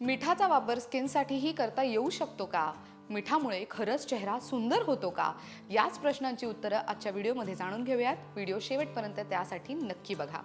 मिठाचा वापर स्किनसाठीही करता येऊ शकतो का? मिठामुळे खरंच चेहरा सुंदर होतो का? याच प्रश्नांची उत्तरं आजच्या व्हिडिओमध्ये जाणून घेऊयात. व्हिडिओ शेवटपर्यंत त्यासाठी नक्की बघा.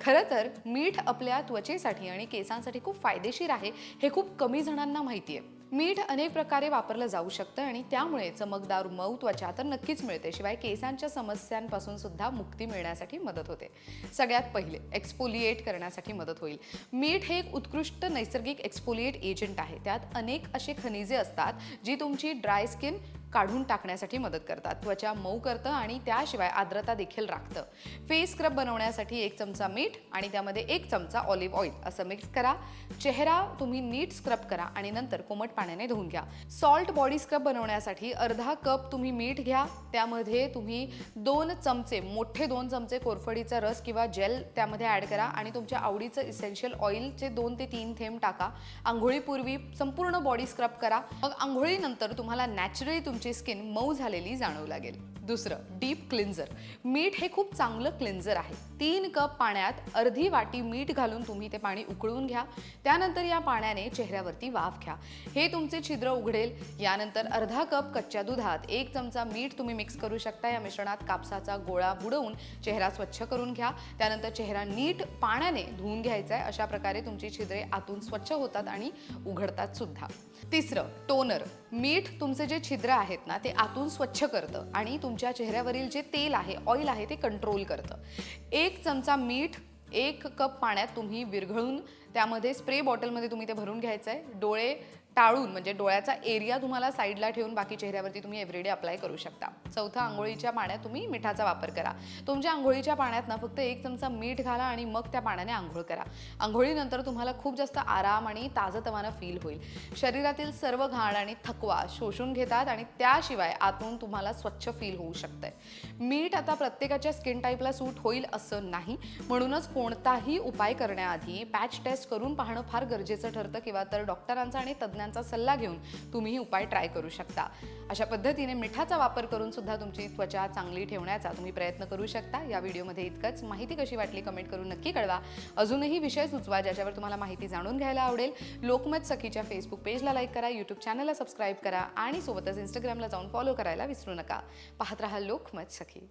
खरं तर मीठ आपल्या त्वचेसाठी आणि केसांसाठी खूप फायदेशीर आहे हे खूप कमी जणांना माहिती आहे मीठ अनेक प्रकारे वापरलं जाऊ शकतं आणि त्यामुळे चमकदार मऊ त्वचा तर नक्कीच मिळते. शिवाय केसांच्या समस्यांपासून सुद्धा मुक्ती मिळण्यासाठी मदत होते. सगळ्यात पहिले एक्सपोलिएट करण्यासाठी मदत होईल. मीठ हे एक उत्कृष्ट नैसर्गिक एक्सपोलिएट एजंट आहे. त्यात अनेक असे खनिजे असतात जी तुमची ड्राय स्किन काढून टाकण्यासाठी मदत करतात. त्वचा मऊ करतं आणि त्याशिवाय आर्द्रता देखील राखतं. फेस स्क्रब बनवण्यासाठी एक चमचा मीठ आणि त्यामध्ये एक चमचा ऑलिव्ह ऑइल असं मिक्स करा. चेहरा तुम्ही नीट स्क्रब करा आणि नंतर कोमट पाण्याने धुवून घ्या. सॉल्ट बॉडी स्क्रब बनवण्यासाठी अर्धा कप तुम्ही मीठ घ्या. त्यामध्ये तुम्ही दोन चमचे मोठे दोन चमचे कोरफडीचा रस किंवा जेल त्यामध्ये ॲड करा आणि तुमच्या आवडीचं इसेन्शियल ऑइलचे दोन ते तीन थेंब टाका. आंघोळीपूर्वी संपूर्ण बॉडी स्क्रब करा. मग आंघोळीनंतर तुम्हाला नॅचरली तुमची स्किन मऊ झालेली जाणवू लागेल. दुसरं डीप क्लिन्झर. मीठ हे खूप चांगलं क्लिन्झर आहे. तीन कप पाण्यात अर्धी वाटी मीठ घालून तुम्ही ते पाणी उकळून घ्या. त्यानंतर या पाण्याने चेहऱ्यावरती वाफ घ्या. हे तुमचे छिद्र उघडेल. यानंतर अर्धा कप कच्च्या दुधात एक चमचा मीठ तुम्ही मिक्स करू शकता. या मिश्रणात कापसाचा गोळा बुडवून चेहरा स्वच्छ करून घ्या. त्यानंतर चेहरा नीट पाण्याने धुवून घ्यायचा आहे. अशा प्रकारे तुमची छिद्रे आतून स्वच्छ होतात आणि उघडतात सुद्धा. तिसरं टोनर मीठ तुमचे जे छिद्र आहेत ना ते आतून स्वच्छ करतं आणि तुमच्या चेहऱ्यावरील जे तेल आहे ऑइल आहे ते कंट्रोल करतं. एक चमचा मीठ एक कप पाण्यात तुम्ही विरघळून त्यामध्ये स्प्रे बॉटलमध्ये तुम्ही ते भरून घ्यायचं आहे डोळे टाळून म्हणजे डोळ्याचा एरिया तुम्हाला साईडला ठेवून बाकी चेहऱ्यावरती तुम्ही एव्हरीडे अप्लाय करू शकता. चौथं आंघोळीच्या पाण्यात तुम्ही मिठाचा वापर करा. तुमच्या आंघोळीच्या पाण्यात ना फक्त एक चमचा मीठ घाला आणि मग त्या पाण्याने आंघोळ करा. आंघोळीनंतर तुम्हाला खूप जास्त आराम आणि ताजतवानं फील होईल. शरीरातील सर्व घाण आणि थकवा शोषून घेतात आणि त्याशिवाय आतून तुम्हाला स्वच्छ फील होऊ शकतंय. मीठ आता प्रत्येकाच्या स्किन टाईपला सूट होईल असं नाही. म्हणूनच कोणताही उपाय करण्याआधी पॅच टेस्ट करून पाहणं फार गरजेचं ठरतं किंवा तर डॉक्टरांचा आणि तज्ज्ञांचा सल्ला घेऊन तुम्हीही उपाय ट्राय करू शकता. अशा पद्धतीने मिठाचा वापर करून सुद्धा तुमची त्वचा चांगली ठेवण्याचा तुम्ही प्रयत्न करू शकता. या व्हिडिओमध्ये इतकंच. माहिती कशी वाटली कमेंट करून नक्की कळवा. अजूनही विषय सुचवा ज्याच्यावर तुम्हाला माहिती जाणून घ्यायला आवडेल. लोकमत सखीच्या फेसबुक पेजला लाईक करा यूट्यूब चॅनलला सबस्क्राईब करा आणि सोबतच इंस्टाग्रामला जाऊन फॉलो करायला विसरू नका. पाहत राहा लोकमत सखी.